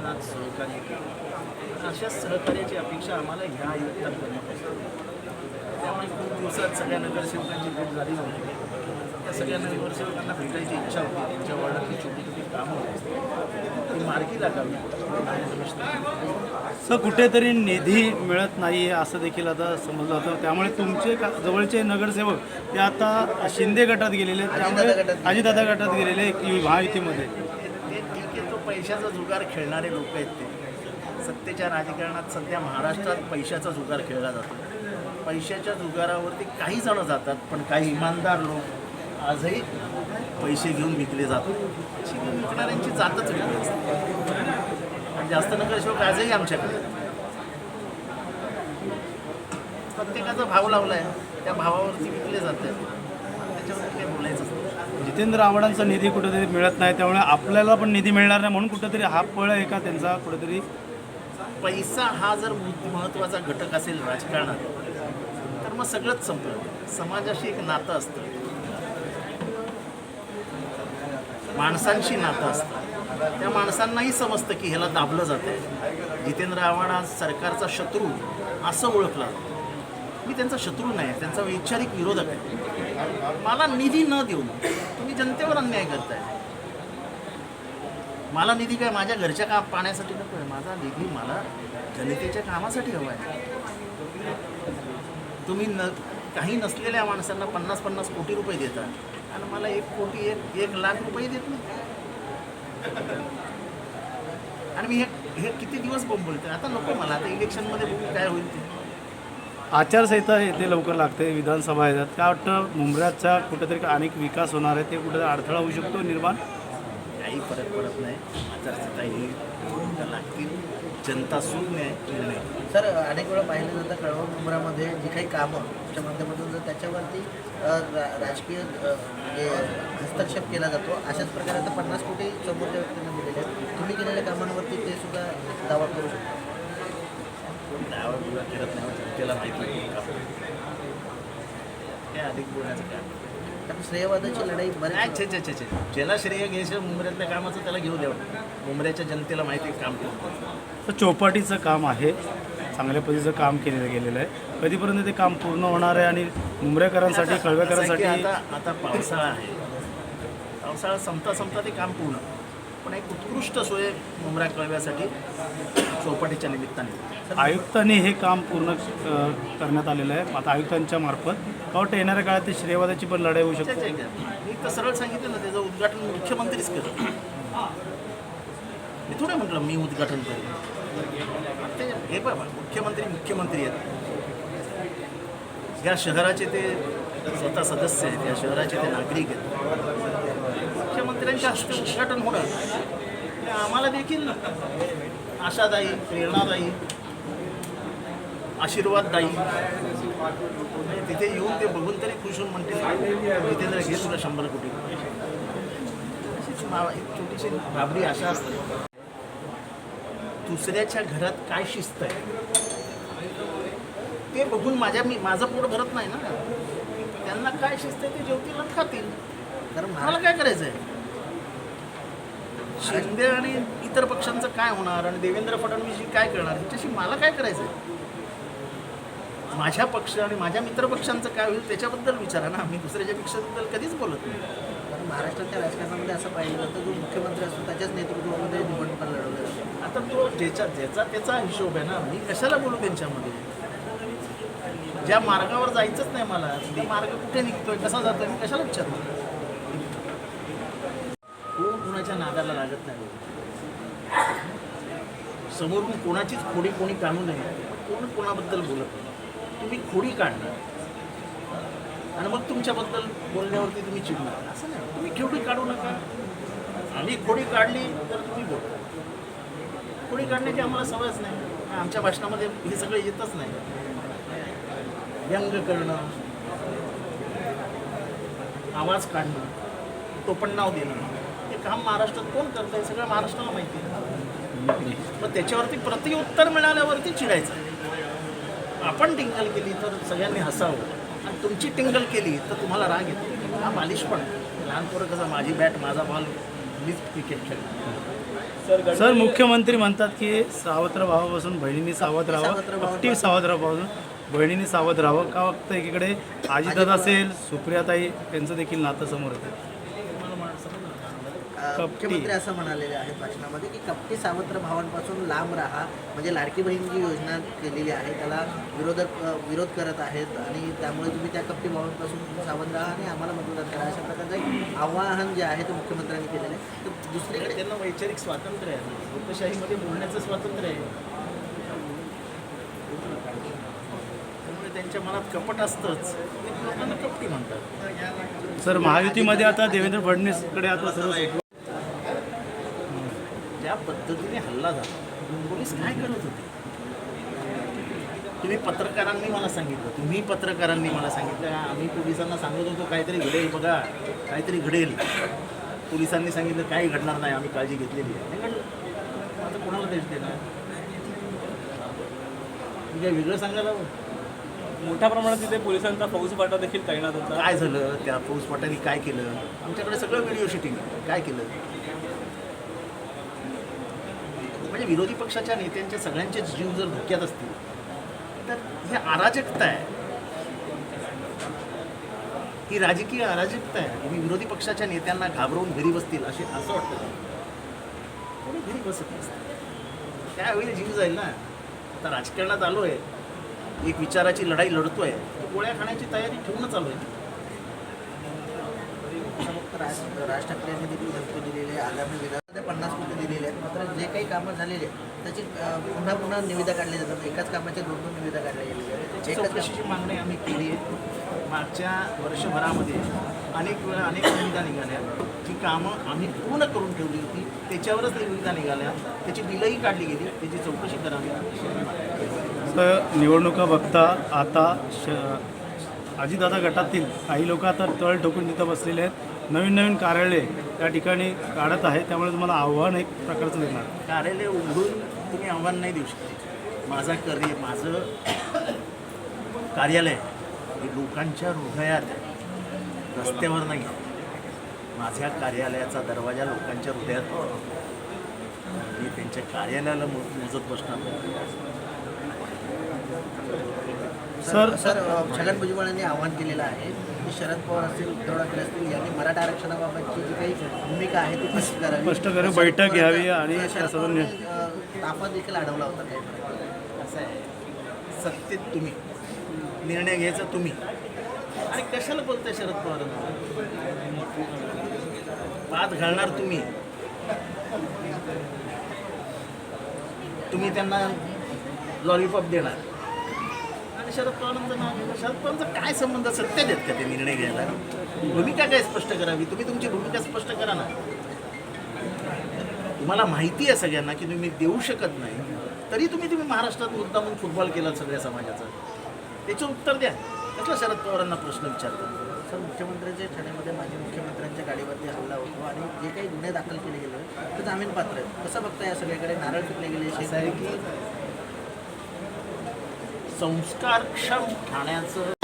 प्रमाणात सहकार्य केलं. अशा सहकार्याची अपेक्षा आम्हाला ह्या आयुक्तांकडून आहे. त्यामुळे खूप दिवसात सगळ्या नगरसेवकांची भेट झाली नव्हती त्या सगळ्या नगरसेवकांना भेटायची इच्छा होती. त्यांच्या वडिलांची छोटी छोटी कामं होती. ती मार्गी लागावी. सर कुठेतरी निधी मिळत नाही आहे असं देखील आता समजलं होतं त्यामुळे तुमचे का जवळचे नगरसेवक ते आता शिंदे गटात गेलेले आहेत. त्यामुळे अजितदादा गटात गेलेले महायुतीमध्ये? पैशाचा जुगार खेळणारे लोक आहेत ते. सत्तेच्या राजकारणात सध्या महाराष्ट्रात पैशाचा जुगार खेळला जातो. पैशाच्या जुगारावरती काही जण जातात पण काही इमानदार लोक आजही पैसे घेऊन विकले जातात. विकणाऱ्यांची जातच वेगळी असते. आणि जास्त नगरसेवक आजही आमच्याकडे प्रत्येकाचा भाव लावला आहे त्या भावावरती विकले जाते त्याच्यावरती काही बोलायचं जितेंद्र आव्हाडांचा निधी कुठेतरी मिळत नाही त्यामुळे आपल्याला पण निधी मिळणार नाही म्हणून कुठेतरी हा पळ आहे का त्यांचा कुठेतरी पैसा हा जर महत्त्वाचा घटक असेल राजकारणात तर मग सगळंच संपलं. समाजाशी एक नातं असतं. माणसांशी नातं असतं. त्या माणसांनाही समजतं की ह्याला दाबलं जातं जितेंद्र आव्हाड हा सरकारचा शत्रू असं ओळखला मी त्यांचा शत्रू नाही त्यांचा वैचारिक विरोधक आहे. मला निधी न देऊन तुम्ही जनतेवर अन्याय करताय. मला निधी काय माझ्या घरच्या काम पाण्यासाठी नको आहे? माझा निधी मला जनतेच्या कामासाठी हवा आहे. तुम्ही न काही नसलेल्या माणसांना पन्नास पन्नास कोटी रुपये देता आणि मला एक कोटी एक एक लाख रुपये देत नाही. आणि मी हे हे किती दिवस बोंबलते आता नको मला आता इलेक्शनमध्ये काय होईल ते? आचारसंहिता येथे लवकर लागते विधानसभा येतात काय वाटतं मुंबऱ्याचा कुठेतरी अनेक विकास होणार आहे ते कुठेतरी अडथळा होऊ शकतो निर्माण? काही फरक पडत नाही. आचारसंहिता निवडणुका लागतील. जनता सुज्ञ आहे. सर अनेक वेळा पाहिलं जातं कळवण मुंबरामध्ये जी काही कामं च्या माध्यमातून जर त्याच्यावरती राजकीय म्हणजे हस्तक्षेप केला जातो अशाच प्रकारे आता पन्नास कोटी समोरच्या व्यक्तींना दिलेले आहेत. तुम्ही केलेल्या कामांवरती ते सुद्धा दावा करू शकता. डावा बिवा करत नाही जनतेला माहिती आहे का काय अधिक बोलण्याचं काय? श्रेयवादाची लढाई नाही बऱ्याच छे छे छे. ज्याला श्रेय घ्यायचं मुंबऱ्यातल्या कामाचं त्याला घेऊ द्यावं मुंबऱ्याच्या जनतेला माहिती आहे काम कोण तर चौपाटीचं काम आहे. चांगल्या पद्धतीचं काम केलेलं गेलेलं आहे. कधीपर्यंत ते काम पूर्ण होणार आहे आणि मुंबरेकरांसाठी कळवेकरांसाठी आता आता पावसाळा आहे. पावसाळा संपता संपता ते काम पूर्ण. पण एक उत्कृष्ट सोय मुंबरा कळव्यासाठी चौपाटीच्या निमित्ताने. आयुक्तांनी हे काम पूर्ण करण्यात आलेलं आहे. आता आयुक्तांच्या मार्फत. का वाटतं येणाऱ्या काळात ते श्रेयवादाची पण लढाई होऊ शकते. मी तर सरळ सांगितलं ना त्याचं उद्घाटन मुख्यमंत्रीच करत. मी थोडं म्हटलं मी उद्घाटन करेन. ते हे बाबा मुख्यमंत्री मुख्यमंत्री आहेत. या शहराचे ते स्वतः सदस्य आहेत या शहराचे ते नागरिक आहेत. मुख्यमंत्र्यांच्या हस्ते उद्घाटन होणार. आम्हाला देखील आशादायी प्रेरणादायी आशीर्वाददायी. तिथे येऊन ते बघून तरी खुश होऊन म्हणतील जितेंद्र घे तुला शंभर कोटी. अशीच एक छोटीशी बाबरी आशा असते. दुसऱ्याच्या घरात काय शिस्त आहे ते बघून माझ्या मी माझं पोट भरत नाही ना. त्यांना काय शिस्त आहे ते जेवतील खातील कारण मला काय करायचं आहे शिंदे आणि इतर पक्षांचं काय होणार आणि देवेंद्र फडणवीसशी काय करणार? ह्याच्याशी मला काय करायचं आहे माझ्या पक्ष आणि माझ्या मित्रपक्षांचं काय होईल त्याच्याबद्दल विचारा ना. मी दुसऱ्याच्या पक्षाबद्दल कधीच बोलत नाही. कारण महाराष्ट्राच्या राजकारणामध्ये असं पाहिलं जातं जो मुख्यमंत्री असतो त्याच्याच नेतृत्वामध्ये निवडणुका लढवल्या जातात आता तो ज्याच्या ज्याचा त्याचा हिशोब आहे ना. मी कशाला बोलू त्यांच्यामध्ये? ज्या मार्गावर जायचंच नाही मला ते मार्ग कुठे निघतोय कसा जातोय मी कशाला विचारतो कोण कुणाच्या नादाला लागत नाही. समोरून कोणाचीच खोडी कोणी काढू नये कोण कोणाबद्दल बोलत नाही. तुम्ही खोडी काढणार. आणि मग तुमच्याबद्दल बोलण्यावरती तुम्ही चिडणार. असं नाही. तुम्ही खोडी काढू नका. आम्ही खोडी काढली तर तुम्ही बोलता खोडी काढण्याची आम्हाला सवयच नाही. आमच्या भाषणामध्ये हे सगळं येतच नाही. व्यंग करणं आवाज काढणं टोपणनाव देणं. काम महाराष्ट्रात कोण करतं हे सगळं महाराष्ट्राला माहिती आहे. मग त्याच्यावरती प्रतिउत्तर मिळाल्यावरती चिडायचं. आपण टिंगल केली तर सगळ्यांनी हसावं. आणि तुमची टिंगल केली तर तुम्हाला राग येतो. हा बालिशपण लहान पोरं कसं माझी बॅट माझा बॉल मीच क्रिकेट खेळणार सर सर मुख्यमंत्री म्हणतात की सावत्र भावापासून बहिणींनी सावध राहावं. कपटी सावध राहावं बहिणींनी सावध राहावं. का फक्त एकीकडे? आजीदादा असेल सुप्रियाताई त्यांचं देखील नातं समोर येतं. मुख्यमंत्री असं म्हणालेले आहेत भाषणामध्ये की कपटी सावत्र भावांपासून लांब राहा. म्हणजे लाडकी बहीण जी योजना केलेली आहे त्याला विरोधक विरोध करत आहेत आणि त्यामुळे तुम्ही त्या कपटी भावांपासून सावध राहा आणि आम्हाला मतदान करा. अशा प्रकारचं एक आवाहन जे आहे ते मुख्यमंत्र्यांनी केलेलं आहे. तर दुसरीकडे त्यांना वैचारिक स्वातंत्र्य आहे. लोकशाहीमध्ये बोलण्याचं स्वातंत्र्य आहे. त्यामुळे त्यांच्या मनात कपट असतंच. ते लोकांना कपटी म्हणतात. सर महायुतीमध्ये आता देवेंद्र फडणवीसकडे आता सर्व पद्धतीने हल्ला झाला. पोलीस काय करत होते? तुम्ही पत्रकारांनी मला सांगितलं. तुम्ही पत्रकारांनी मला सांगितलं. आम्ही पोलिसांना सांगत होतो काहीतरी घडेल बघा काहीतरी घडेल. पोलिसांनी सांगितलं काही घडणार नाही आम्ही काळजी घेतलेली आहे. घडलं आता कोणाला देश देणार? मी काय वेगळं सांगायला? मोठ्या प्रमाणात तिथे पोलिसांचा फौजफाटा देखील तैनात होता. काय झालं? त्या फौजफाटाने काय केलं? आमच्याकडे सगळं व्हिडिओ शूटिंग. काय केलं? म्हणजे विरोधी पक्षाच्या नेत्यांचे सगळ्यांचे जीव जर धोक्यात असतील तर हे अराजकता आहे. ही राजकीय अराजकता आहे. तुम्ही विरोधी पक्षाच्या नेत्यांना घाबरवून घरी बसतील असे असं वाटतं कोणी घरी बसत नसतं. त्यावेळी जीव जाईल ना. आता राजकारणात आलो आहे एक विचाराची लढाई लढतोय. गोळ्या खाण्याची तयारी ठेवूनच आलोय राज ठाकरे यांनी दिलेले आगामी विधान पन्नास कोटी दिलेले आहेत मात्र जे काही कामं झालेली आहेत त्याची पुन्हा पुन्हा निविदा काढल्या जातात. एकाच कामाच्या दोन दोन निविदा काढल्या गेलेल्या त्याची एकाच चौकशीची मागणी आम्ही केली आहे. मागच्या वर्षभरामध्ये अनेक वेळा अनेक निविदा निघाल्या. जी कामं आम्ही पूर्ण करून ठेवली होती त्याच्यावरच निविदा निघाल्या. त्याची बिलही काढली गेली. त्याची चौकशी करावी. तर निवडणुका बघता आता श अजितदादा गटातील काही लोक आता तळ ठोकून तिथं बसलेले आहेत. नवीन नवीन कार्यालय त्या ठिकाणी काढत आहे त्यामुळे तुम्हाला आव्हान एक प्रकारचं देणार कार्यालय उघडून तुम्ही आव्हान नाही देऊ शकत माझा करिअर माझं कार्यालय हे लोकांच्या हृदयात आहे रस्त्यावर नाही माझ्या कार्यालयाचा दरवाजा लोकांच्या हृदयात. मी त्यांच्या कार्यालयाला मोजत बसणार नाही. सर सर छगन भुजबळांनी आवाहन केलेलं आहे की शरद पवार असतील उद्धव ठाकरे असतील यांनी मराठा आरक्षणाबाबतची जी काही भूमिका आहे ती स्पष्ट करावी. स्पष्ट करावी, बैठक घ्यावी आणि शरद पवारांनी, ताफा देखील अडवला होता काही. असं आहे. सत्तेत तुम्ही. निर्णय घ्यायचा तुम्ही. आणि कशाला बोलताय शरद पवारांना पात घालणार तुम्ही. तुम्ही त्यांना लॉलीपॉप देणार. शरद पवारांचं नाव. शरद पवारांचा काय संबंध सत्य देत का ते निर्णय घ्यायला? भूमिका काय स्पष्ट करावी? तुम्ही तुमची भूमिका स्पष्ट करा ना. तुम्हाला माहिती आहे सगळ्यांना की तुम्ही देऊ शकत नाही तरी तुम्ही तुम्ही महाराष्ट्रात मुद्दा म्हणून फुटबॉल केला सगळ्या समाजाचा. त्याचं उत्तर द्या. कसला शरद पवारांना प्रश्न विचारता? सर मुख्यमंत्र्यांच्या ठाण्यामध्ये माजी मुख्यमंत्र्यांच्या गाडीवरती हल्ला होतो आणि जे काही गुन्हे दाखल केले गेले ते जामीन पात्र आहेत. कसं बघता या सगळीकडे? नारळ फेकले गेले आहे की संस्कारक्षम ठाण्याचं